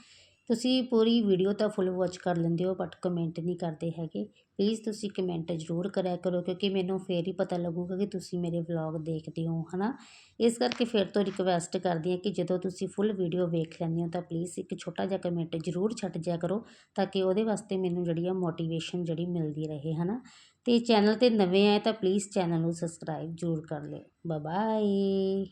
ਤੁਸੀਂ ਪੂਰੀ ਵੀਡੀਓ ਤਾਂ ਫੁੱਲ ਵਾਚ ਕਰ ਲੈਂਦੇ ਹੋ ਬਟ ਕਮੈਂਟ ਨਹੀਂ ਕਰਦੇ ਹੈਗੇ। ਪਲੀਜ਼ ਤੁਸੀਂ ਕਮੈਂਟ ਜ਼ਰੂਰ ਕਰਿਆ ਕਰੋ, ਕਿਉਂਕਿ ਮੈਨੂੰ ਫੇਰ ਹੀ ਪਤਾ ਲੱਗੂਗਾ ਕਿ ਤੁਸੀਂ ਮੇਰੇ ਵਲੌਗ ਦੇਖਦੇ ਹੋ, ਹਨਾ? ਇਸ ਕਰਕੇ ਫਿਰ ਤੋਂ ਰਿਕਵੈਸਟ ਕਰਦੀ ਹਾਂ ਕਿ ਜਦੋਂ ਤੁਸੀਂ ਫੁੱਲ ਵੀਡੀਓ ਵੇਖ ਲੈਂਦੇ ਹੋ, ਤਾਂ ਪਲੀਜ਼ ਇੱਕ ਛੋਟਾ ਜਿਹਾ ਕਮੈਂਟ ਜ਼ਰੂਰ ਛੱਡ ਜਿਆ ਕਰੋ, ਤਾਂ ਕਿ ਉਹਦੇ ਵਾਸਤੇ ਮੈਨੂੰ ਜਿਹੜੀ ਆ ਮੋਟੀਵੇਸ਼ਨ ਜਿਹੜੀ ਮਿਲਦੀ ਰਹੇ, ਹਨਾ? ਤੇ ਚੈਨਲ ਤੇ ਨਵੇਂ ਆਏ ਤਾਂ ਪਲੀਜ਼ ਚੈਨਲ ਨੂੰ ਸਬਸਕ੍ਰਾਈਬ ਜ਼ਰੂਰ ਕਰ ਲਿਓ। Bye bye